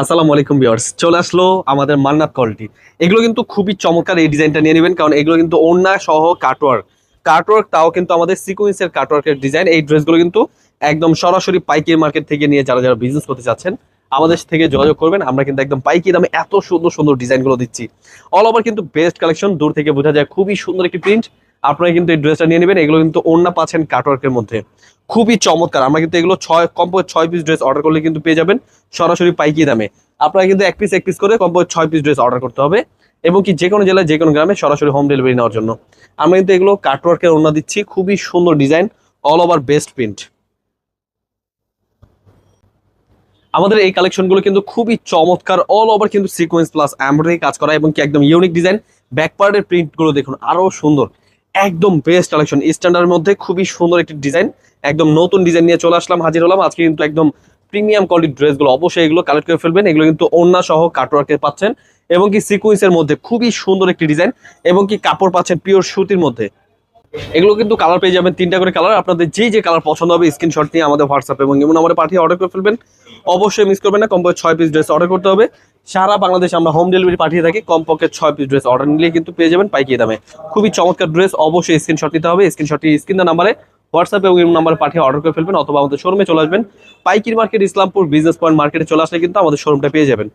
আসসালামু আলাইকুম ভিউয়ার্স। চলে আসলো আমাদের মান্নাত কোয়ালিটি এগুলো কিন্তু খুবই চমৎকার এই ডিজাইনটা নিয়ে নেবেন, কারণ এগুলো কিন্তু ওড়না সহ কাটওয়ার্ক কাটওয়ার্ক তাও কিন্তু আমাদের সিকোয়েন্সের কাটওয়ার্কের ডিজাইন এই ড্রেসগুলো কিন্তু একদম সরাসরি পাইকারি মার্কেট থেকে নিয়ে যারা যারা বিজনেস করতে চাচ্ছেন, আমাদের থেকে যোগাযোগ করবেন। আমরা কিন্তু একদম পাইকারি দামে এত সুন্দর সুন্দর ডিজাইনগুলো দিচ্ছি। অল ওভার কিন্তু বেস্ট কালেকশন দূর থেকে বোঝা যায় খুবই সুন্দর একটি প্রিন্ট আপনারা কিন্তু এই ড্রেসটা নিয়ে নেবেন। এগুলো কিন্তু ওড়না পাচ্ছেন কাটওয়ার্কের মধ্যে। খুবই চমৎকার। আমরা কিন্তু এগুলো ছয় কমপক্ষে ছয় পিস ড্রেস অর্ডার করলে কিন্তু পেয়ে যাবেন সরাসরি পাইকি দামে। আপনারা কিন্তু এক পিস এক পিস করে কমপক্ষে ছয় পিস ড্রেস অর্ডার করতে হবে এবং কি যে কোনো জেলায় যে কোনো গ্রামে সরাসরি হোম ডেলিভারি নেওয়ার জন্য। আমরা কিন্তু এগুলো কাটওয়ার্কের ওড়না দিচ্ছি। খুবই সুন্দর design all over best print আমাদের এই কালেকশনগুলো কিন্তু খুবই চমৎকার অল ওভার কিন্তু সিকোয়েন্স প্লাস এমব্রয়ডারি কাজ করা এবং কি একদম ইউনিক ডিজাইন ব্যাক পার্টের প্রিন্টগুলো দেখুন, আরও সুন্দর। একদম বেস্ট কালেকশন স্ট্যান্ডার্ডের মধ্যে খুবই সুন্দর একটি ডিজাইন একদম নতুন ডিজাইন নিয়ে চলে আসলাম, হাজির হলাম। আজকে কিন্তু একদম প্রিমিয়াম কোয়ালিটির ড্রেসগুলো অবশ্যই এগুলো কালেক্ট করে ফেলবেন। এগুলো কিন্তু ওড়না সহ কাটওয়ার্কে পাচ্ছেন এবং কি সিকুয়েন্সের মধ্যে খুবই সুন্দর একটি ডিজাইন এবং কি কাপড় পাচ্ছেন পিওর সুতির মধ্যে। এগুলো কিন্তু কালার পেয়ে যাবেন, তিনটা করে কালার আপনাদের যেই যে কালার পছন্দ হবে স্ক্রিনশট নিয়ে আমাদের হোয়াটসঅ্যাপ এবং এমন আমাদের পাঠিয়ে অর্ডার করে ফেলবেন। অবশ্যই মিস করবেন না, কমপক্ষে ছয় পিস ড্রেস অর্ডার করতে হবে। সারা বাংলাদেশ আমরা হোম ডেলিভারি পাঠিয়ে থাকি, কমপক্ষে ছয় পিস ড্রেস অর্ডার নিলে কিন্তু পেয়ে যাবেন পাইকিয়ে দামে। খুবই চমৎকার ড্রেস অবশ্যই স্ক্রিনশট নিতে হবে। স্ক্রিনশটটি স্ক্রিন নাম্বারে হোয়াটসঅ্যাপ এবং এমন নাম্বারে পাঠিয়ে অর্ডার করে ফেলবেন অথবা আমাদের শোরুমে চলে আসবেন। পাইকির মার্কেট ইসলামপুর বিজনেস পয়েন্ট মার্কেটে চলে আসলে কিন্তু আমাদের শোরুমটা পেয়ে যাবেন।